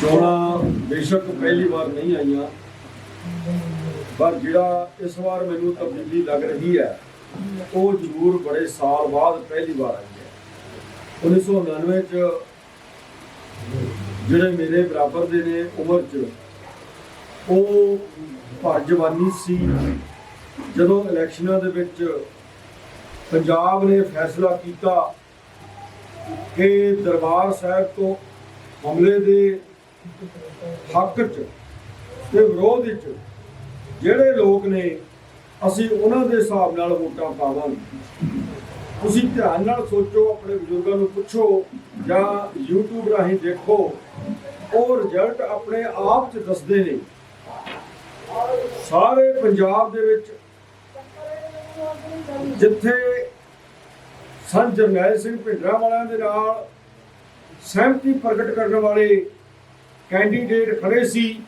ਚੋਣਾਂ ਬੇਸ਼ੱਕ ਪਹਿਲੀ ਵਾਰ ਨਹੀਂ ਆਈਆਂ, ਪਰ ਜਿਹੜਾ ਇਸ ਵਾਰ ਮੈਨੂੰ ਤਬਦੀਲੀ ਲੱਗ ਰਹੀ ਹੈ, ਉਹ ਜ਼ਰੂਰ ਬੜੇ ਸਾਲ ਬਾਅਦ ਪਹਿਲੀ ਵਾਰ ਆਈ ਹੈ। 1999 ਚ ਜਿਹੜੇ ਮੇਰੇ ਬਰਾਬਰ ਦੇ ਨੇ ਉਮਰ ਚ, ਉਹ ਭਰ ਜਵਾਨੀ ਸੀ। ਜਦੋਂ ਇਲੈਕਸ਼ਨਾਂ ਦੇ ਵਿੱਚ ਪੰਜਾਬ ਨੇ ਫੈਸਲਾ ਕੀਤਾ ਕਿ ਦਰਬਾਰ ਸਾਹਿਬ ਤੋਂ ਹਮਲੇ ਦੇ ਹੱਕ 'ਚ ਤੇ ਵਿਰੋਧ ਵਿੱਚ ਜਿਹੜੇ ਲੋਕ ਨੇ, ਅਸੀਂ ਉਹਨਾਂ ਦੇ ਹਿਸਾਬ ਨਾਲ ਵੋਟਾਂ ਪਾਵਾਂਗੇ। ਤੁਸੀਂ ਧਿਆਨ ਨਾਲ ਸੋਚੋ, ਆਪਣੇ ਬਜ਼ੁਰਗਾਂ ਨੂੰ ਪੁੱਛੋ ਜਾਂ YouTube ਰਾਹੀਂ ਦੇਖੋ, ਉਹ ਰਿਜ਼ਲਟ ਆਪਣੇ ਆਪ 'ਚ ਦੱਸਦੇ ਨੇ। ਸਾਰੇ ਪੰਜਾਬ ਦੇ ਵਿੱਚ ਜਿੱਥੇ ਸੰਤ ਜਰਨੈਲ ਸਿੰਘ ਭਿੰਡਰਾ ਵਾਲਿਆਂ ਦੇ ਨਾਲ ਸਹਿਮਤੀ ਪ੍ਰਗਟ ਕਰਨ ਵਾਲੇ ਕੈਂਡੀਡੇਟ ਖੜੇ ਸੀ।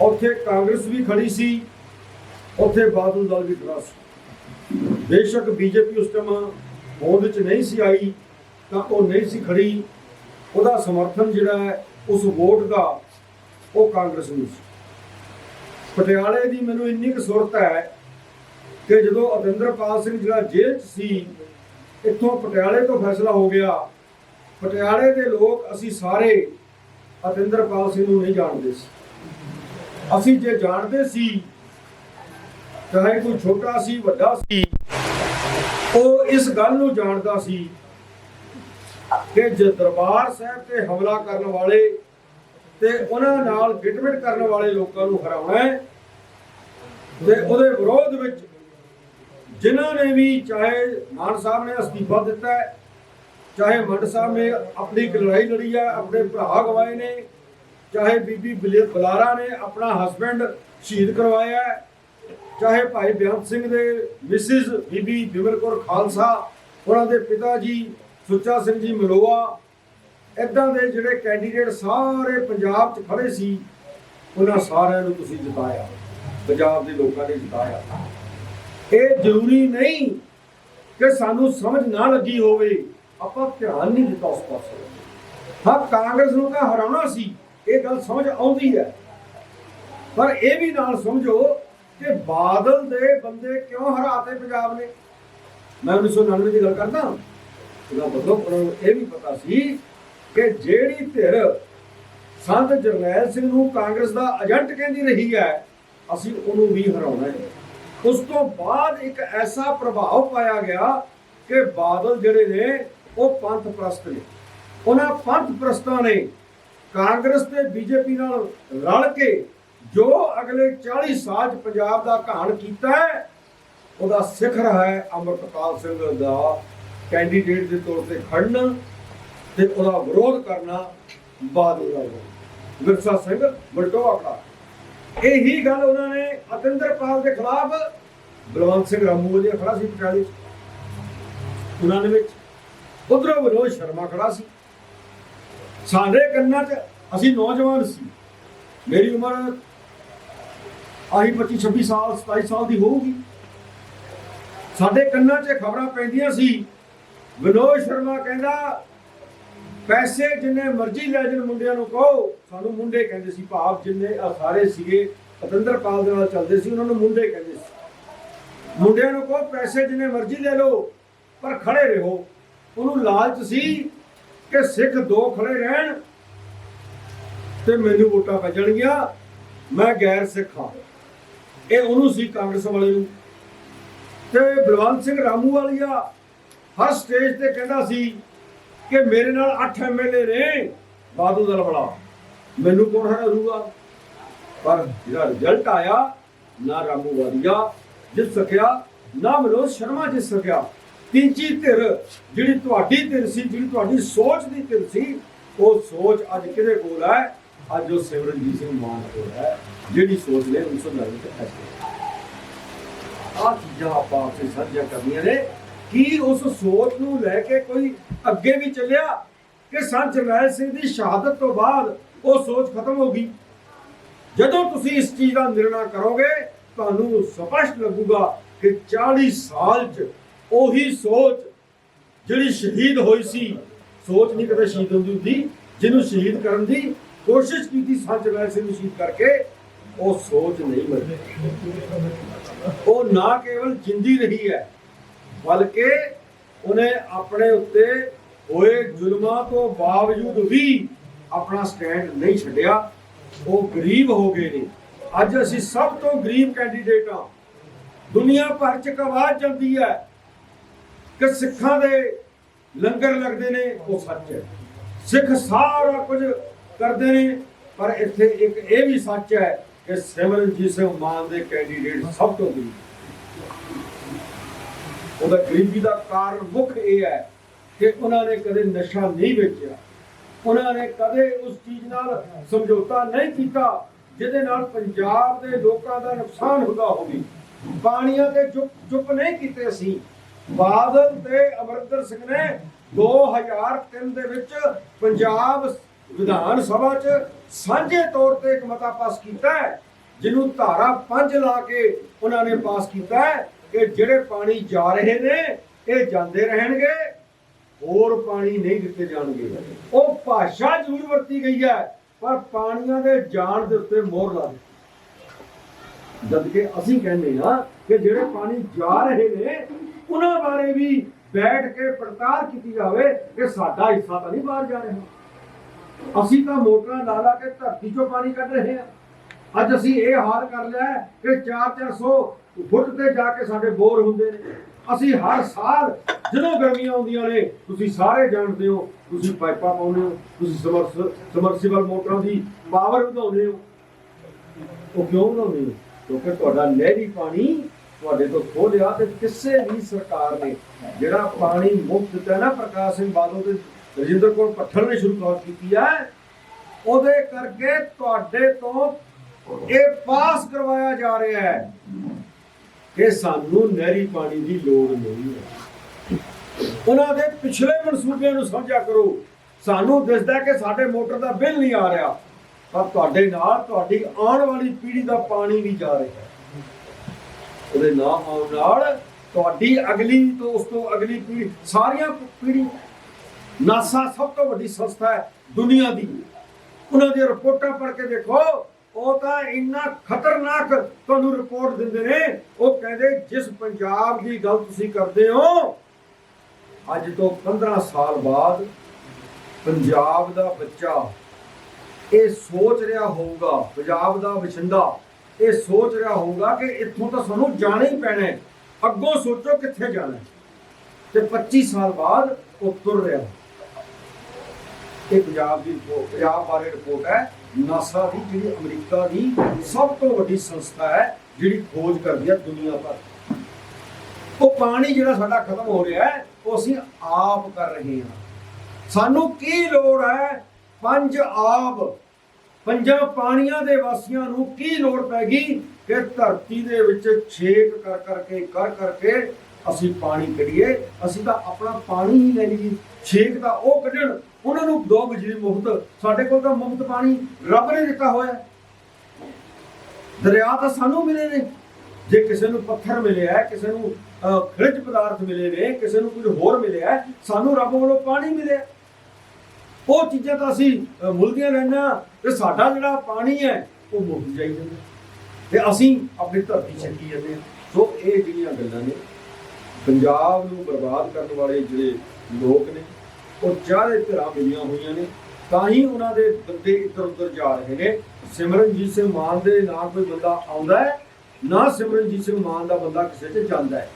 ਉੱਥੇ ਕਾਂਗਰਸ ਵੀ ਖੜੀ ਸੀ। ਉੱਥੇ ਬਾਦਲ ਦਲ ਵੀ ਖੜਾ ਸੀ। ਬੇਸ਼ੱਕ ਬੀਜੇਪੀ ਉਸ ਟਾਈਮ ਹੋਂਦ ਚ ਨਹੀਂ ਸੀ ਆਈ, ਤਾਂ ਉਹ ਨਹੀਂ ਸੀ ਖੜੀ। ਉਹਦਾ ਸਮਰਥਨ ਜਿਹੜਾ ਹੈ, ਉਸ ਵੋਟ ਦਾ ਉਹ ਕਾਂਗਰਸ ਨੂੰ ਸੀ। ਪਟਿਆਲੇ ਦੀ ਮੈਨੂੰ ਇੰਨੀ ਕੁ ਸੁਰਤ ਹੈ ਕਿ ਜਦੋਂ ਅਤਿੰਦਰਪਾਲ ਸਿੰਘ ਜਿਹੜਾ ਜੇਲ੍ਹ 'ਚ ਸੀ, ਇੱਥੋਂ ਪਟਿਆਲੇ ਤੋਂ ਫੈਸਲਾ ਹੋ ਗਿਆ। ਪਟਿਆਲੇ ਦੇ ਲੋਕ ਅਸੀਂ ਸਾਰੇ ਅਤਿੰਦਰਪਾਲ ਸਿੰਘ ਨੂੰ ਨਹੀਂ ਜਾਣਦੇ ਸੀ। ਅਸੀਂ ਜੇ ਜਾਣਦੇ ਸੀ, ਚਾਹੇ ਕੋਈ ਛੋਟਾ ਸੀ, ਵੱਡਾ ਸੀ, ਉਹ ਇਸ ਗੱਲ ਨੂੰ ਜਾਣਦਾ ਸੀ ਕਿ ਜੇ ਦਰਬਾਰ ਸਾਹਿਬ ਤੇ ਹਮਲਾ ਕਰਨ ਵਾਲੇ ਤੇ ਉਹਨਾਂ ਨਾਲ ਗਿਟਮਿਟ ਕਰਨ ਵਾਲੇ ਲੋਕਾਂ ਨੂੰ ਹਰਾਉਣਾ ਹੈ, ਤੇ ਉਹਦੇ ਵਿਰੋਧ ਵਿੱਚ ਜਿਨ੍ਹਾਂ ਨੇ ਵੀ ਚਾਹੇ ਮਾਨ ਸਾਹਿਬ ਨੇ ਅਸਤੀਫਾ ਦਿੱਤਾ ਹੈ ਚਾਹੇ ਮੰਡ ਸਾਹਿਬ ਨੇ ਆਪਣੀ ਇੱਕ ਲੜਾਈ ਲੜੀ ਹੈ ਆਪਣੇ ਭਰਾ ਗਵਾਏ ਨੇ, ਚਾਹੇ ਬੀਬੀ ਬਲੇ- ਬਲਾਰਾ ਨੇ ਆਪਣਾ ਹਸਬੰਡ ਸ਼ਹੀਦ ਕਰਵਾਇਆ ਚਾਹੇ ਭਾਈ ਬਿਆਨ ਸਿੰਘ ਦੇ ਮਿਸਿਸ ਬੀਬੀ ਬਿਮਲ ਕੌਰ ਖਾਲਸਾ, ਉਹਨਾਂ ਦੇ ਪਿਤਾ ਜੀ ਸੁੱਚਾ ਸਿੰਘ ਜੀ ਮਲੋਆ ਇਦਾਂ ਦੇ ਜਿਹੜੇ ਕੈਂਡੀਡੇਟ ਸਾਰੇ ਪੰਜਾਬ 'ਚ ਖੜੇ ਸੀ, ਉਹਨਾਂ ਸਾਰਿਆਂ ਨੂੰ ਤੁਸੀਂ ਜਿਤਾਇਆ, ਪੰਜਾਬ ਦੇ ਲੋਕਾਂ ਨੇ ਜਿਤਾਇਆ। ਇਹ ਜ਼ਰੂਰੀ ਨਹੀਂ ਕਿ ਸਾਨੂੰ ਸਮਝ ਨਾ ਲੱਗੀ ਹੋਵੇ ਆਪਾਂ ਧਿਆਨ ਨਹੀਂ ਦਿੱਤਾ ਉਸ ਪਾਸੇ। ਹਾਂ, ਕਾਂਗਰਸ ਨੂੰ ਤਾਂ ਹਰਾਉਣਾ ਸੀ, ਇਹ ਗੱਲ ਸਮਝ ਆਉਂਦੀ ਹੈ। ਪਰ ਇਹ ਵੀ ਨਾਲ ਸਮਝੋ ਕਿ ਬਾਦਲ ਦੇ ਬੰਦੇ ਕਿਉਂ ਹਰਾਤੇ ਪੰਜਾਬ ਨੇ? ਮੈਂ 1999 ਦੀ ਗੱਲ ਕਰਦਾ ਉਹਦਾ ਮਤਲਬ ਉਹਨਾਂ ਨੂੰ ਇਹ ਵੀ ਪਤਾ ਸੀ ਕਿ ਜਿਹੜੀ ਧਿਰ ਸੰਤ ਜਰਨੈਲ ਸਿੰਘ ਨੂੰ ਕਾਂਗਰਸ ਦਾ ਏਜੰਟ ਕਹਿੰਦੀ ਰਹੀ ਹੈ, ਅਸੀਂ ਉਹਨੂੰ ਵੀ ਹਰਾਉਣਾ ਹੈ। ਉਸ ਤੋਂ ਬਾਅਦ ਇੱਕ ਐਸਾ ਪ੍ਰਭਾਵ ਪਾਇਆ ਗਿਆ ਕਿ ਬਾਦਲ ਜਿਹੜੇ ਨੇ ਉਹ ਪੰਥ ਪ੍ਰਸਤ ਨੇ। ਉਹਨਾਂ ਪੰਥ ਪ੍ਰਸਤਾਂ ਨੇ ਕਾਂਗਰਸ ਤੇ ਬੀਜੇਪੀ ਨਾਲ ਰਲ ਕੇ ਜੋ ਅਗਲੇ 40 ਸਾਲ 'ਚ ਪੰਜਾਬ ਦਾ ਘਾਣ ਕੀਤਾ ਹੈ, ਉਹਦਾ ਸਿਖਰ ਹੈ ਅਮਰਪਾਲ ਸਿੰਘ ਦਾ ਕੈਂਡੀਡੇਟ ਦੇ ਤੌਰ ਤੇ ਖੜਨਾ ਤੇ ਉਹਦਾ ਵਿਰੋਧ ਕਰਨਾ ਬਾਦਲ ਦਾ ਵਿਰਸਾ ਸਿੰਘ ਬਲਟੋਆ ਖੜਾ ਇਹੀ ਗੱਲ ਉਹਨਾਂ ਨੇ ਅਤਿੰਦਰਪਾਲ ਦੇ ਖਿਲਾਫ, ਬਲਵੰਤ ਸਿੰਘ ਰਾਮੂ ਦੇ ਖੜਾ ਸੀ ਪਟਿਆਲੇ 'ਚ। ਉਹਨਾਂ ਦੇ ਵਿੱਚ ਉਧਰੋਂ ਵਿਨੋਦ ਸ਼ਰਮਾ ਖੜਾ ਸੀ। ਸਾਡੇ ਕੰਨਾਂ 'ਚ ਅਸੀਂ ਨੌਜਵਾਨ ਸੀ। ਮੇਰੀ ਉਮਰ ਆਹੀ 25 26 ਸਾਲ 27 ਸਾਲ ਦੀ ਹੋਊਗੀ। ਸਾਡੇ ਕੰਨਾਂ 'ਚ ਖਬਰਾਂ ਪੈਂਦੀਆਂ ਸੀ। ਵਿਨੋਦ ਸ਼ਰਮਾ ਕਹਿੰਦਾ, ਪੈਸੇ ਜਿੰਨੇ ਮਰਜ਼ੀ ਲੈ ਜਣ ਮੁੰਡਿਆਂ ਨੂੰ ਕਹੋ। ਸਾਨੂੰ ਮੁੰਡੇ ਕਹਿੰਦੇ ਸੀ, ਭਾਵ ਜਿੰਨੇ ਆ ਸਾਰੇ ਸੀਗੇ ਅਤਿੰਦਰਪਾਲ ਦੇ ਨਾਲ ਚੱਲਦੇ ਸੀ, ਉਹਨਾਂ ਨੂੰ ਮੁੰਡੇ ਕਹਿੰਦੇ ਸੀ। ਮੁੰਡਿਆਂ ਨੂੰ ਕਹੋ, ਪੈਸੇ ਜਿੰਨੇ ਮਰਜ਼ੀ ਲੈ ਲਓ, ਪਰ ਖੜੇ ਰਹੋ। ਉਹਨੂੰ ਲਾਲਚ ਸੀ ਕਿ ਸਿੱਖ ਦੋ ਖੜੇ ਰਹਿਣ ਤੇ ਮੈਨੂੰ ਵੋਟਾਂ ਪੈ ਜਾਣਗੀਆਂ ਮੈਂ ਗੈਰ ਸਿੱਖ ਹਾਂ। ਇਹ ਉਹਨੂੰ ਸੀ ਕਾਂਗਰਸ ਵਾਲੇ ਨੂੰ। ਤੇ ਬਲਵੰਤ ਸਿੰਘ ਰਾਮੂ ਵਾਲੀਆ ਹਰ ਸਟੇਜ ਤੇ ਕਹਿੰਦਾ ਸੀ ਕਿ ਮੇਰੇ ਨਾਲ 8 ਐਮਐਲਏ ਨੇ ਬਾਦੂ ਦਲ ਵਾਲਾ ਮੈਨੂੰ ਕੌਣ ਹਰਾਊਗਾ ਪਰ ਜਿਹੜਾ ਰਿਜ਼ਲਟ ਆਇਆ, ਨਾ ਰਾਮੂ ਵਾਲੀਆ ਜਿੱਤ ਸਕਿਆ, ਨਾ ਮਨੋਜ ਸ਼ਰਮਾ ਜਿੱਤ ਸਕਿਆ। ਤੀਜੀ ਧਿਰ ਜਿਹੜੀ ਤੁਹਾਡੀ ਧਿਰ ਸੀ, ਜਿਹੜੀ ਤੁਹਾਡੀ ਸੋਚ ਦੀ ਧਿਰ ਸੀ, ਉਹ ਸੋਚ ਅੱਜ ਕਿਹਦੇ ਕੋਲ ਹੈ? ਅੱਜ ਉਹ ਸਿਮਰਨਜੀਤ ਸਿੰਘ ਮਾਨ ਕੋਲ ਹੈ, ਜਿਹੜੀ ਸੋਚ ਨੇ 1990 ਤੇ ਫੈਸਲੇ ਆ ਚੀਜ਼ਾਂ ਆਪਾਂ ਆਪਸੇ ਸਾਂਝਾ ਕਰਨੀਆਂ ਨੇ। ਕੀ ਉਸ ਸੋਚ ਨੂੰ ਲੈ ਕੇ ਕੋਈ ਅੱਗੇ ਵੀ ਚੱਲਿਆ ਕਿ ਸੰਤ ਜਰਨੈਲ ਸਿੰਘ ਦੀ ਸ਼ਹਾਦਤ ਤੋਂ ਬਾਅਦ ਉਹ ਸੋਚ ਖਤਮ ਹੋ ਗਈ? ਜਦੋਂ ਤੁਸੀਂ ਇਸ ਚੀਜ਼ ਦਾ ਨਿਰਣਾ ਕਰੋਗੇ, ਤੁਹਾਨੂੰ ਸਪਸ਼ਟ ਲੱਗੂਗਾ ਕਿ 40 ਸਾਲ 'ਚ ਉਹੀ ਸੋਚ ਜਿਹੜੀ ਸ਼ਹੀਦ ਹੋਈ ਸੀ, ਸੋਚ ਨਹੀਂ ਕਦੇ ਸ਼ਹੀਦ ਹੁੰਦੀ ਹੁੰਦੀ, ਜਿਹਨੂੰ ਸ਼ਹੀਦ ਕਰਨ ਦੀ ਕੋਸ਼ਿਸ਼ ਕੀਤੀ ਸੱਚ ਜਰਨੈਲ ਨੂੰ ਸ਼ਹੀਦ ਕਰਕੇ, ਉਹ ਸੋਚ ਨਹੀਂ ਮਰੀ ਉਹ ਨਾ ਕੇਵਲ ਜਿੰਦੀ ਰਹੀ ਹੈ, ਬਲਕਿ ਉਹਨੇ ਆਪਣੇ ਉੱਤੇ ਹੋਏ ਜ਼ੁਲਮਾਂ ਤੋਂ ਬਾਵਜੂਦ ਵੀ ਆਪਣਾ ਸਟੈਂਡ ਨਹੀਂ ਛੱਡਿਆ। ਉਹ ਗਰੀਬ ਹੋ ਗਏ ਨੇ। ਅੱਜ ਅਸੀਂ ਸਭ ਤੋਂ ਗਰੀਬ ਕੈਂਡੀਡੇਟ ਹਾਂ। ਦੁਨੀਆ ਭਰ ਚ ਇੱਕ ਆਵਾਜ਼ ਜਾਂਦੀ ਹੈ ਕਿ ਸਿੱਖਾਂ ਦੇ ਲੰਗਰ ਲੱਗਦੇ ਨੇ, ਉਹ ਸੱਚ ਹੈ। ਸਿੱਖ ਸਾਰਾ ਕੁਝ ਕਰਦੇ ਨੇ, ਪਰ ਇੱਥੇ ਇੱਕ ਇਹ ਵੀ ਸੱਚ ਹੈ ਕਿ ਸਿਮਰਨਜੀਤ ਸਿੰਘ ਮਾਨ ਦੇ ਕੈਂਡੀਡੇਟ ਸਭ ਤੋਂ ਗਰੀਬ ਉਹਦਾ ਗਰੀਬੀ ਦਾ ਕਾਰਨ ਮੁੱਖ ਇਹ ਹੈ ਕਿ ਉਹਨਾਂ ਨੇ ਕਦੇ ਨਸ਼ਾ ਨਹੀਂ ਵੇਚਿਆ। ਉਹਨਾਂ ਨੇ ਕਦੇ ਉਸ ਚੀਜ਼ ਨਾਲ ਸਮਝੌਤਾ ਨਹੀਂ ਕੀਤਾ ਜਿਹਦੇ ਨਾਲ ਪੰਜਾਬ ਦੇ ਲੋਕਾਂ ਦਾ ਨੁਕਸਾਨ ਹੁੰਦਾ ਹੋਵੇ। ਪਾਣੀਆਂ ਤੇ ਚੁੱਪ ਚੁੱਪ ਨਹੀਂ ਕੀਤੇ ਸੀ ਬਾਦਲ ਤੇ ਅਮਰਿੰਦਰ ਸਿੰਘ ਨੇ 2003 ਦੇ ਵਿੱਚ ਪੰਜਾਬ ਵਿਧਾਨ ਸਭਾ 'ਚ ਸਾਂਝੇ ਤੌਰ ਤੇ ਇੱਕ ਮਤਾ ਪਾਸ ਕੀਤਾ ਹੈ, ਜਿਹਨੂੰ ਧਾਰਾ 5 ਲਾ ਕੇ ਉਹਨਾਂ ਨੇ ਪਾਸ ਕੀਤਾ ਹੈ ਕਿ ਜਿਹੜੇ ਪਾਣੀ ਜਾ ਰਹੇ ਨੇ, ਇਹ ਜਾਂਦੇ ਰਹਿਣਗੇ, ਹੋਰ ਪਾਣੀ ਨਹੀਂ ਦਿੱਤੇ ਜਾਣਗੇ। ਉਹ ਭਾਸ਼ਾ ਜ਼ਰੂਰ ਵਰਤੀ ਗਈ ਹੈ, ਪਰ ਪਾਣੀਆਂ ਦੇ ਜਾਣ ਦੇ ਉੱਤੇ ਮੋਹਰ ਲਾ ਦਿੱਤੀ। ਜਦ ਕਿ ਅਸੀਂ ਕਹਿੰਦੇ ਹਾਂ ਕਿ ਜਿਹੜੇ ਪਾਣੀ ਜਾ ਰਹੇ ਨੇ ਉਹਨਾਂ ਬਾਰੇ ਵੀ ਬੈਠ ਕੇ ਪੜਤਾਲ ਕੀਤੀ ਜਾਵੇ ਕਿ ਸਾਡਾ ਹਿੱਸਾ ਤਾਂ ਨਹੀਂ ਬਾਹਰ ਜਾ ਰਿਹਾ। ਅਸੀਂ ਤਾਂ ਮੋਟਰਾਂ ਲਾ ਲਾ ਕੇ ਧਰਤੀ ਚੋਂ ਪਾਣੀ ਕੱਢ ਰਹੇ ਹਾਂ। ਅੱਜ ਅਸੀਂ ਇਹ ਹਾਲ ਕਰ ਲਿਆ ਕਿ 4-400 ਫੁੱਟ ਤੇ ਜਾ ਕੇ ਸਾਡੇ ਬੋਰ ਹੁੰਦੇ ਨੇ। ਅਸੀਂ ਹਰ ਸਾਲ ਜਦੋਂ ਗਰਮੀਆਂ ਆਉਂਦੀਆਂ ਨੇ, ਤੁਸੀਂ ਸਾਰੇ ਜਾਣਦੇ ਹੋ, ਤੁਸੀਂ ਪਾਈਪਾਂ ਪਾਉਂਦੇ ਹੋ, ਤੁਸੀਂ ਸਮਰਸ, ਸਮਰਸੀਬਲ ਮੋਟਰਾਂ ਦੀ ਪਾਵਰ ਵਧਾਉਂਦੇ ਹੋ। ਉਹ ਕਿਉਂ ਵਧਾਉਂਦੇ ਹੋ ਕਿਉਂਕਿ ਤੁਹਾਡਾ ਨਹਿਰੀ ਪਾਣੀ ਤੁਹਾਡੇ ਤੋਂ ਖੋ ਲਿਆ ਤੇ ਕਿਸੇ ਵੀ ਸਰਕਾਰ ਨੇ ਜਿਹੜਾ ਪਾਣੀ ਮੁਫਤ ਦਿੱਤਾ ਨਾ ਪ੍ਰਕਾਸ਼ ਸਿੰਘ ਬਾਦਲ ਤੇ ਰਜਿੰਦਰ ਕੌਰ ਪੱਠਲ ਨੇ ਸ਼ੁਰੂਆਤ ਕੀਤੀ ਹੈ, ਉਹਦੇ ਕਰਕੇ ਤੁਹਾਡੇ ਤੋਂ ਇਹ ਪਾਸ ਕਰਵਾਇਆ ਜਾ ਰਿਹਾ ਹੈ ਕਿ ਸਾਨੂੰ ਨਹਿਰੀ ਪਾਣੀ ਦੀ ਲੋੜ ਨਹੀਂ ਹੈ। ਉਹਨਾਂ ਦੇ ਪਿਛਲੇ ਮਨਸੂਬਿਆਂ ਨੂੰ ਸਮਝਿਆ ਕਰੋ। ਸਾਨੂੰ ਦਿਸਦਾ ਕਿ ਸਾਡੇ ਮੋਟਰ ਦਾ ਬਿੱਲ ਨਹੀਂ ਆ ਰਿਹਾ, ਪਰ ਤੁਹਾਡੇ ਨਾਲ ਤੁਹਾਡੀ ਆਉਣ ਵਾਲੀ ਪੀੜ੍ਹੀ ਦਾ ਪਾਣੀ ਵੀ ਜਾ ਰਿਹਾ ਹੈ। ਉਹਦੇ ਨਾਮ ਆਉਣ ਨਾਲ ਤੁਹਾਡੀ ਅਗਲੀ ਤੋਂ ਉਸ ਤੋਂ ਅਗਲੀ ਪੀੜ੍ਹੀ, ਸਾਰੀਆਂ ਪੀੜ੍ਹੀ ਨਾਸਾ ਸਭ ਤੋਂ ਵੱਡੀ ਸੰਸਥਾ ਹੈ ਦੁਨੀਆ ਦੀ। ਉਹਨਾਂ ਦੀਆਂ ਰਿਪੋਰਟਾਂ ਪੜ੍ਹ ਕੇ ਦੇਖੋ, ਉਹ ਤਾਂ ਇੰਨਾ ਖਤਰਨਾਕ ਤੁਹਾਨੂੰ ਰਿਪੋਰਟ ਦਿੰਦੇ ਨੇ। ਉਹ ਕਹਿੰਦੇ, ਜਿਸ ਪੰਜਾਬ ਦੀ ਗੱਲ ਤੁਸੀਂ ਕਰਦੇ ਹੋ, ਅੱਜ ਤੋਂ 15 ਸਾਲ ਬਾਅਦ ਪੰਜਾਬ ਦਾ ਬੱਚਾ ਇਹ ਸੋਚ ਰਿਹਾ ਹੋਊਗਾ, ਪੰਜਾਬ ਦਾ ਵਸਿੰਦਾ। ਇਹ ਸੋਚ ਰਿਹਾ ਹੋਊਗਾ ਕਿ ਇੱਥੋਂ ਤਾਂ ਸਾਨੂੰ ਜਾਣਾ ਹੀ ਪੈਣਾ ਹੈ। ਅੱਗੋਂ ਸੋਚੋ ਕਿੱਥੇ ਜਾਣਾ ਹੈ। ਤੇ 25 ਸਾਲ ਬਾਅਦ ਉਹ ਤੁਰ ਰਿਹਾ ਇਹ ਪੰਜਾਬ ਦੀ ਪੰਜਾਬ ਬਾਰੇ ਰਿਪੋਰਟ ਹੈ। ਨਾਸਾ ਦੀ ਜਿਹੜੀ ਅਮਰੀਕਾ ਦੀ ਸਭ ਤੋਂ ਵੱਡੀ ਸੰਸਥਾ ਹੈ, ਜਿਹੜੀ ਖੋਜ ਕਰਦੀ ਹੈ ਦੁਨੀਆ ਭਰ। ਉਹ ਪਾਣੀ ਜਿਹੜਾ ਸਾਡਾ ਖਤਮ ਹੋ ਰਿਹਾ ਹੈ, ਉਹ ਅਸੀਂ ਆਪ ਕਰ ਰਹੇ ਹਾਂ। ਸਾਨੂੰ ਕੀ ਲੋੜ ਹੈ? ਪੰਜ ਆਬ ਪੰਜਾਂ ਪਾਣੀਆਂ ਦੇ ਵਾਸੀਆਂ ਨੂੰ ਕੀ ਲੋੜ ਪੈ ਗਈ ਕਿ ਧਰਤੀ ਦੇ ਵਿੱਚ ਛੇਕ ਕਰ ਕਰਕੇ ਕਰ ਕਰਕੇ ਅਸੀਂ ਪਾਣੀ ਕੱਢੀਏ? ਅਸੀਂ ਤਾਂ ਆਪਣਾ ਪਾਣੀ ਹੀ ਲੈ ਲਈਏ। ਛੇਕ ਤਾਂ ਉਹ ਕੱਢਣ ਉਹਨਾਂ ਨੂੰ ਦੋ ਬਿਜਲੀ ਮੁਫਤ ਸਾਡੇ ਕੋਲ ਤਾਂ ਮੁਫਤ ਪਾਣੀ ਰੱਬ ਨੇ ਦਿੱਤਾ ਹੋਇਆ। ਦਰਿਆ ਤਾਂ ਸਾਨੂੰ ਮਿਲੇ ਨੇ। ਜੇ ਕਿਸੇ ਨੂੰ ਪੱਥਰ ਮਿਲਿਆ ਕਿਸੇ ਨੂੰ ਅਹ, ਖਣਿਜ ਪਦਾਰਥ ਮਿਲੇ ਨੇ ਕਿਸੇ ਨੂੰ ਕੁਝ ਹੋਰ ਮਿਲਿਆ ਸਾਨੂੰ ਰੱਬ ਵੱਲੋਂ ਪਾਣੀ ਮਿਲਿਆ। ਉਹ ਚੀਜ਼ਾਂ ਤਾਂ ਅਸੀਂ ਅਹ, ਮੁੱਲਦੀਆਂ ਰਹਿਣਾ ਤੇ ਸਾਡਾ ਜਿਹੜਾ ਪਾਣੀ ਹੈ ਉਹ ਮੁੱਕ ਜਾਈ ਜਾਂਦਾ। ਤੇ ਅਸੀਂ ਆਪਣੀ ਧਰਤੀ ਛੱਡੀ ਜਾਂਦੇ ਹਾਂ। ਸੋ ਇਹ ਜਿਹੜੀਆਂ ਗੱਲਾਂ ਨੇ ਪੰਜਾਬ ਨੂੰ ਬਰਬਾਦ ਕਰਨ ਵਾਲੇ ਜਿਹੜੇ ਲੋਕ ਨੇ ਉਹ ਚਾਰੇ ਧਿਰਾਂ ਮਿਲੀਆਂ ਹੋਈਆਂ ਨੇ। ਤਾਂ ਹੀ ਉਹਨਾਂ ਦੇ ਬੰਦੇ ਇੱਧਰ ਉੱਧਰ ਜਾ ਰਹੇ ਨੇ। ਸਿਮਰਨਜੀਤ ਸਿੰਘ ਮਾਨ ਦੇ ਨਾਲ ਕੋਈ ਬੰਦਾ ਆਉਂਦਾ ਹੈ ਨਾ ਸਿਮਰਨਜੀਤ ਸਿੰਘ ਮਾਨ ਦਾ ਬੰਦਾ ਕਿਸੇ ਤੇ ਜਾਂਦਾ ਹੈ।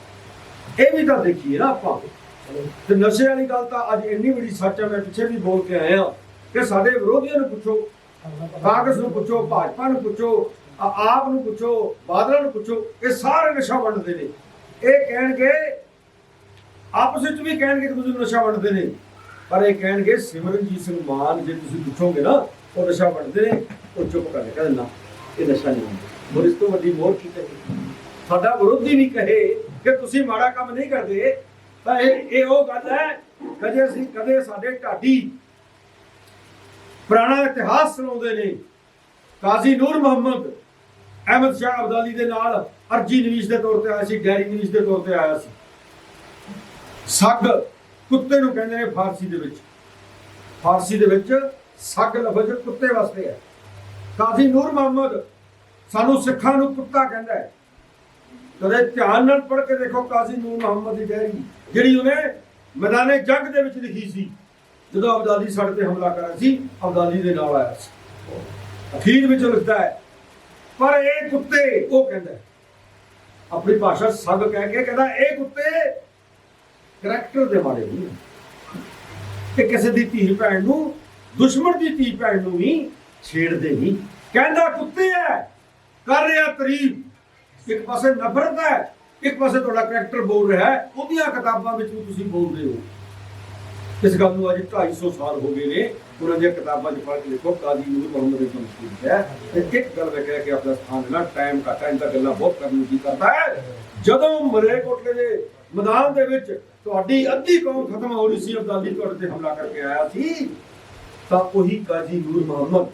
ਇਹ ਵੀ ਤਾਂ ਦੇਖੀਏ ਨਾ ਆਪਾਂ। ਤੇ ਨਸ਼ੇ ਵਾਲੀ ਗੱਲ ਤਾਂ ਅੱਜ ਇੰਨੀ ਵੱਡੀ ਸੱਚ ਹੈ ਮੈਂ ਪਿੱਛੇ ਵੀ ਬੋਲ ਕੇ ਆਇਆ। ਕਿ ਸਾਡੇ ਵਿਰੋਧੀਆਂ ਨੂੰ ਪੁੱਛੋ, ਕਾਂਗਰਸ ਨੂੰ ਪੁੱਛੋ, ਭਾਜਪਾ ਨੂੰ ਪੁੱਛੋ ਆਪ ਨੂੰ ਪੁੱਛੋ, ਬਾਦਲਾਂ ਨੂੰ ਪੁੱਛੋ, ਇਹ ਸਾਰੇ ਨਸ਼ਾ ਵੰਡਦੇ ਨੇ। ਇਹ ਕਹਿਣਗੇ, ਆਪਸ ਵਿੱਚ ਵੀ ਕਹਿਣਗੇ ਕਿ ਤੁਸੀਂ ਨਸ਼ਾ ਵੰਡਦੇ ਨੇ। ਪਰ ਇਹ ਕਹਿਣਗੇ, ਸਿਮਰਨਜੀਤ ਸਿੰਘ ਮਾਨ, ਜੇ ਤੁਸੀਂ ਪੁੱਛੋਗੇ ਨਾ, ਉਹ ਨਸ਼ਾ ਵੰਡਦੇ ਨੇ, ਉਹ ਚੁੱਪ ਕਰ ਕਹਿੰਦੇ ਨਾ ਇਹ ਨਸ਼ਾ ਨਹੀਂ ਹੁੰਦਾ ਹੋਰ ਇਸ ਤੋਂ ਵੱਡੀ ਮੋਰ ਕੀ ਕਹੇ? ਸਾਡਾ ਵਿਰੋਧੀ ਵੀ ਕਹੇ ਕਿ ਤੁਸੀਂ ਮਾੜਾ ਕੰਮ ਨਹੀਂ ਕਰਦੇ ਤਾਂ ਇਹ ਇਹ ਉਹ ਗੱਲ ਹੈ, ਕਦੇ ਅਸੀਂ ਕਦੇ ਸਾਡੇ ਢਾਡੀ ਪੁਰਾਣਾ ਇਤਿਹਾਸ ਸੁਣਾਉਂਦੇ ਨੇ। ਕਾਜ਼ੀ ਨੂਰ ਮੁਹੰਮਦ ਅਹਿਮਦ ਸ਼ਾਹ ਅਬਦਾਲੀ ਦੇ ਨਾਲ ਅਰਜੀ ਨਵੀਸ ਦੇ ਤੌਰ ਤੇ ਆਇਆ ਸੀ ਡੈਰੀ ਨਵੀਸ ਦੇ ਤੌਰ ਤੇ ਆਇਆ ਸੀ। ਸੱਗ ਕੁੱਤੇ ਨੂੰ ਕਹਿੰਦੇ ਨੇ ਫਾਰਸੀ ਦੇ ਵਿੱਚ। ਫਾਰਸੀ ਦੇ ਵਿੱਚ ਸੱਗ ਲਫ਼ਜ਼ ਕੁੱਤੇ ਵਾਸਤੇ ਹੈ। ਕਾਜ਼ੀ ਨੂਰ ਮੁਹੰਮਦ ਸਾਨੂੰ ਸਿੱਖਾਂ ਨੂੰ ਕੁੱਤਾ ਕਹਿੰਦਾ ਹੈ। ਕਦੇ ਧਿਆਨ ਨਾਲ ਪੜ੍ਹ ਕੇ ਦੇਖੋ ਕਾਜ਼ੀ ਨੂਰ ਮੁਹੰਮਦ ਦੀ ਡਾਇਰੀ ਜਿਹੜੀ ਉਹਨੇ ਮੈਦਾਨੇ ਜੰਗ ਦੇ ਵਿੱਚ ਲਿਖੀ ਸੀ, ਜਦੋਂ ਅਬਦਾਲੀ ਸਾਡੇ ਤੇ ਹਮਲਾ ਕਰਿਆ ਸੀ, ਅਬਦਾਲੀ ਦੇ ਨਾਲ ਆਇਆ ਸੀ। ਅਖੀਰ ਵਿੱਚ ਲਿਖਦਾ ਹੈ, ਪਰ ਇਹ ਕੁੱਤੇ, ਉਹ ਕਹਿੰਦਾ ਆਪਣੀ ਭਾਸ਼ਾ ਸੱਗ ਕਹਿ ਕੇ ਕਹਿੰਦਾ, ਇਹ ਕੁੱਤੇ ਕਰੈਕਟਰ ਦੇ ਮਾਰੇ ਨਹੀਂ ਤੇ ਕਿਸੇ ਦੀ ਧੀ ਭੈਣ ਨੂੰ, ਦੁਸ਼ਮਣ ਦੀ ਧੀ ਭੈਣ ਨੂੰ ਵੀ ਛੇੜਦੇ ਨਹੀਂ। ਕਹਿੰਦਾ ਕੁੱਤੇ ਹੈ, ਕਰ ਰਿਹਾ ਤਾਰੀਫ। ਇੱਕ ਪਾਸੇ ਨਫ਼ਰਤ ਹੈ, ਇੱਕ ਪਾਸੇ ਤੁਹਾਡਾ ਕਰੈਕਟਰ ਬੋਲ ਰਿਹਾ ਹੈ, ਉਹਦੀਆਂ ਕਿਤਾਬਾਂ ਵਿੱਚ ਵੀ ਤੁਸੀਂ ਬੋਲਦੇ ਹੋ। ਇਸ ਗੱਲ ਨੂੰ ਅੱਜ 250 ਸਾਲ ਹੋ ਗਏ ਨੇ, ਉਹਨਾਂ ਦੀਆਂ ਕਿਤਾਬਾਂ 'ਚ ਪੜ੍ਹ ਕੇ ਦੇਖੋ, ਕਾਜ਼ੀ ਨੂਰ ਮੁਹੰਮਦ ਦੇ ਸੰਸਕ੍ਰਿਤ ਹੈ। ਤੇ ਇੱਕ ਗੱਲ ਮੈਂ ਕਹਿ ਕੇ ਆਪਣਾ ਸਥਾਨ ਲੈਣਾ ਟਾਈਮ ਘੱਟ ਇੰਦਾ ਗੱਲਾਂ ਬਹੁਤ ਕਰਨ ਨੂੰ ਕੀ ਕਰਦਾ ਹੈ। ਜਦੋਂ ਮਲੇਕੋਟਲੇ ਦੇ ਮੈਦਾਨ ਦੇ ਵਿੱਚ ਤੁਹਾਡੀ ਅੱਧੀ ਕੌਮ ਖਤਮ ਹੋ ਰਹੀ ਸੀ, ਅਬਦਾਲੀ ਤੁਹਾਡੇ ਤੇ ਹਮਲਾ ਕਰਕੇ ਆਇਆ ਸੀ, ਤਾਂ ਉਹੀ ਕਾਜ਼ੀ ਨੂਰ ਮੁਹੰਮਦ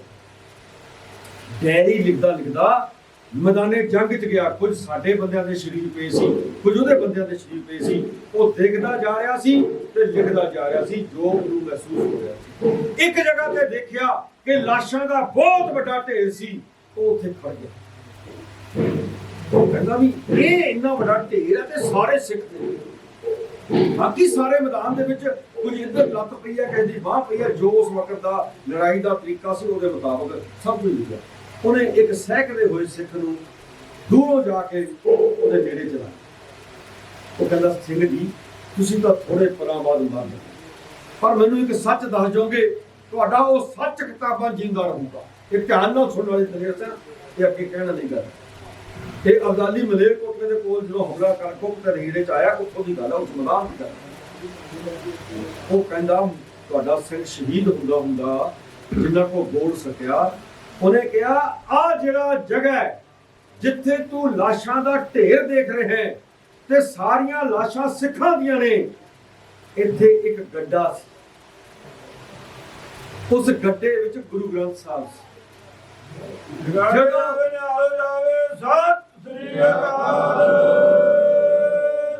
ਡੈਰੀ ਲਿਖਦਾ ਲਿਖਦਾ ਮੈਦਾਨੇ ਜੰਗ 'ਚ ਗਿਆ। ਕੁਝ ਸਾਡੇ ਬੰਦਿਆਂ ਦੇ ਸ਼ਰੀਰ ਪਏ ਸੀ, ਕੁਝ ਉਹਦੇ ਬੰਦਿਆਂ ਦੇ ਸ਼ਰੀਰ ਪਏ ਸੀ। ਉਹ ਦੇਖਦਾ ਜਾ ਰਿਹਾ ਸੀ ਤੇ ਲਿਖਦਾ ਜਾ ਰਿਹਾ ਸੀ, ਜੋ ਉਹਨੂੰ ਮਹਿਸੂਸ ਹੋ ਰਿਹਾ ਸੀ। ਇੱਕ ਜਗ੍ਹਾ ਤੇ ਦੇਖਿਆ ਕਿ ਲਾਸ਼ਾਂ ਦਾ ਬਹੁਤ ਵੱਡਾ ਢੇਰ ਸੀ, ਉਹ ਉੱਥੇ ਖੜ ਗਿਆ। ਉਹ ਕਹਿੰਦਾ ਵੀ, ਇਹ ਇੰਨਾ ਵੱਡਾ ਢੇਰ ਹੈ ਤੇ ਸਾਰੇ ਸਿੱਖ ਨੇ। ਬਾਕੀ ਸਾਰੇ ਮੈਦਾਨ ਦੇ ਵਿੱਚ ਕੁਝ ਇੱਧਰ ਲੱਤ ਪਈ ਹੈ, ਕਿਸੇ ਦੀ ਬਾਹ ਪਈ ਹੈ, ਜੋ ਉਸ ਵਕਤ ਦਾ ਲੜਾਈ ਦਾ ਤਰੀਕਾ ਸੀ, ਉਹਦੇ ਮੁਤਾਬਕ ਸਭ ਕੁਝ ਲਿਖਿਆ। ਉਹਨੇ ਇੱਕ ਸਹਿਕਦੇ ਹੋਏ ਸਿੱਖ ਨੂੰ ਦੂਰੋਂ ਜਾ ਕੇ ਉਹਦੇ ਨੇੜੇ ਚਲਾ ਉਹ ਕਹਿੰਦਾ, ਸਿੰਘ ਜੀ, ਤੁਸੀਂ ਤਾਂ ਥੋੜੇ ਪਰਾਂ ਬਾਅਦ ਮਰ ਪਰ ਮੈਨੂੰ ਇੱਕ ਸੱਚ ਦੱਸ ਜਾਓਗੇ ਤੁਹਾਡਾ ਉਹ ਸੱਚ ਕਿਤਾਬਾਂ ਜਿੰਦਾ ਰਹੂਗਾ। ਇਹ ਧਿਆਨ ਨਾਲ ਸੁਣਨ ਵਾਲੀ ਤੇਰੇ ਸੇ ਇਹ ਅੱਗੇ ਕਹਿਣਾ ਨਹੀਂ ਗੱਲ ਤੇ ਅਬਦਾਲੀ ਮਲੇਰਕੋਟਲੇ ਦੇ ਕੋਲ ਜਦੋਂ ਹਮਲਾ ਕਰ ਕੋਕ ਤੇ ਚ ਆਇਆ, ਉੱਥੋਂ ਦੀ ਗੱਲ ਉਸ ਮੈਦਾਨ ਦੀ ਗੱਲ ਉਹ ਕਹਿੰਦਾ, ਤੁਹਾਡਾ ਸਿੰਘ ਸ਼ਹੀਦ ਹੁੰਦਾ ਹੁੰਦਾ, ਜਿੰਨਾ ਕੋ ਬੋਲ ਸਕਿਆ ਉਹਨੇ ਕਿਹਾ ਆ ਜਿਹੜਾ ਜਗ੍ਹਾ ਜਿੱਥੇ ਤੂੰ ਲਾਸ਼ਾਂ ਦਾ ਢੇਰ ਦੇਖ ਰਿਹਾ ਹੈ ਤੇ ਸਾਰੀਆਂ ਲਾਸ਼ਾਂ ਸਿੱਖਾਂ ਦੀਆਂ ਨੇ, ਇੱਥੇ ਇੱਕ ਗੱਡਾ ਸੀ। ਉਸ ਗੱਡੇ ਵਿੱਚ ਗੁਰੂ ਗ੍ਰੰਥ ਸਾਹਿਬ ਸੀ।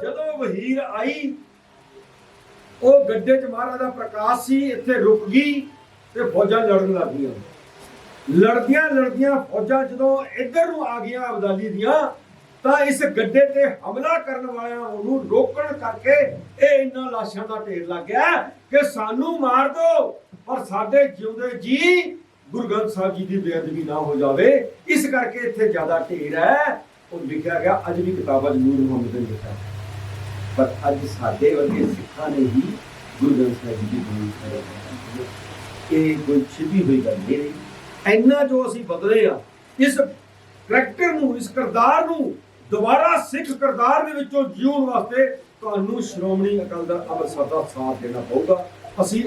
ਜਦੋਂ ਵਹੀਰ ਆਈ, ਉਹ ਗੱਡੇ 'ਚ ਮਹਾਰਾਜ ਦਾ ਪ੍ਰਕਾਸ਼ ਸੀ, ਇੱਥੇ ਰੁਕ ਗਈ ਤੇ ਫੌਜਾਂ ਲੜਨ ਲੱਗ ਗਈਆਂ। ਲੜਦੀਆਂ ਲੜਦੀਆਂ ਫੌਜਾਂ ਜਦੋਂ ਇੱਧਰ ਨੂੰ ਆ ਗਈਆਂ ਅਬਦਾਲੀ ਦੀਆਂ, ਤਾਂ ਇਸ ਗੱਡੇ ਤੇ ਹਮਲਾ ਕਰਨ ਵਾਲਿਆਂ ਨੂੰ ਰੋਕਣ ਕਰਕੇ ਇਹ ਇੰਨਾ ਲਾਸ਼ਾਂ ਦਾ ਢੇਰ ਲੱਗ ਗਿਆ ਕਿ ਸਾਨੂੰ ਮਾਰ ਦਿਓ ਪਰ ਸਾਡੇ ਜਿਉਂਦੇ ਜੀ ਗੁਰੂ ਗ੍ਰੰਥ ਸਾਹਿਬ ਜੀ ਦੀ ਬੇਅਦਬੀ ਨਾ ਹੋ ਜਾਵੇ। ਇਸ ਕਰਕੇ ਇੱਥੇ ਜ਼ਿਆਦਾ ਢੇਰ ਹੈ। ਉਹ ਲਿਖਿਆ ਗਿਆ, ਅੱਜ ਵੀ ਕਿਤਾਬਾਂ 'ਚ ਨੂਰ ਮੁਹੰਮਦ ਨੇ ਲਿਖਿਆ। ਪਰ ਅੱਜ ਸਾਡੇ ਵਰਗੇ ਸਿੱਖਾਂ ਨੇ ਹੀ ਗੁਰੂ ਗ੍ਰੰਥ ਸਾਹਿਬ ਜੀ ਦੀ ਬੇਅਦਬੀ ਕੀਤੀ ਇਹ ਕੋਈ ਛਿਪੀ ਹੋਈ ਗੱਲ ਨਹੀਂ ਇੰਨਾ ਜੋ ਅਸੀਂ ਬਦਲੇ ਆ, ਇਸ ਕਰੈਕਟਰ ਨੂੰ, ਇਸ ਕਿਰਦਾਰ ਨੂੰ ਦੁਬਾਰਾ ਸਿੱਖ ਕਿਰਦਾਰ ਦੇ ਵਿੱਚੋਂ ਜਿਉਣ ਵਾਸਤੇ ਤੁਹਾਨੂੰ ਸ਼੍ਰੋਮਣੀ ਅਕਾਲੀ ਦਲ ਅੰਮ੍ਰਿਤਸਰ ਦਾ ਸਾਥ ਦੇਣਾ ਪਊਗਾ। ਅਸੀਂ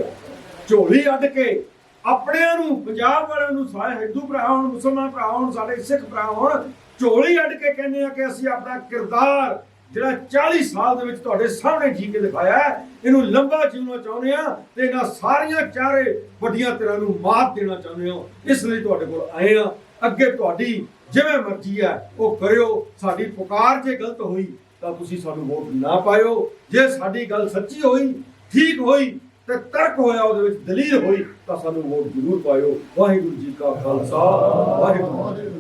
ਝੋਲੀ ਅੱਡ ਕੇ ਆਪਣਿਆਂ ਨੂੰ, ਪੰਜਾਬ ਵਾਲਿਆਂ ਨੂੰ, ਸਾਰੇ ਹਿੰਦੂ ਭਰਾ ਹੋਣ, ਮੁਸਲਮਾਨ ਭਰਾ ਹੋਣ, ਸਾਡੇ ਸਿੱਖ ਭਰਾ ਹੋਣ, ਝੋਲੀ ਅੱਡ ਕੇ ਕਹਿੰਦੇ ਆ ਕਿ ਅਸੀਂ ਆਪਣਾ ਕਿਰਦਾਰ ਜਿਹੜਾ 40 ਸਾਲ ਦੇ ਵਿੱਚ ਤੁਹਾਡੇ ਸਾਹਮਣੇ ਜੀ ਕੇ ਦਿਖਾਇਆ ਇਹਨੂੰ ਲੰਬਾ ਜਿਉਣਾ ਚਾਹੁੰਦੇ ਆ ਤੇ ਇਹਨਾਂ ਸਾਰੀਆਂ ਚਾਰੇ ਵੱਡੀਆਂ ਤਰ੍ਹਾਂ ਨੂੰ ਮਾਤ ਦੇਣਾ ਚਾਹੁੰਦੇ ਹੋ। ਇਸ ਲਈ ਤੁਹਾਡੇ ਕੋਲ ਆਏ ਆ ਅੱਗੇ ਤੁਹਾਡੀ ਜਿਵੇਂ ਮਰਜ਼ੀ ਹੈ, ਉਹ ਕਰਿਓ। ਸਾਡੀ ਪੁਕਾਰ ਜੇ ਗਲਤ ਹੋਈ, ਤਾਂ ਤੁਸੀਂ ਸਾਨੂੰ ਵੋਟ ਨਾ ਪਾਇਓ। ਜੇ ਸਾਡੀ ਗੱਲ ਸੱਚੀ ਹੋਈ, ਠੀਕ ਹੋਈ ਤੇ ਤਰਕ ਹੋਇਆ, ਉਹਦੇ ਵਿੱਚ ਦਲੀਲ ਹੋਈ, ਤਾਂ ਸਾਨੂੰ ਵੋਟ ਜ਼ਰੂਰ ਪਾਇਓ। ਵਾਹਿਗੁਰੂ ਜੀ ਕਾ ਖਾਲਸਾ, ਵਾਹਿਗੁਰੂ ਜੀ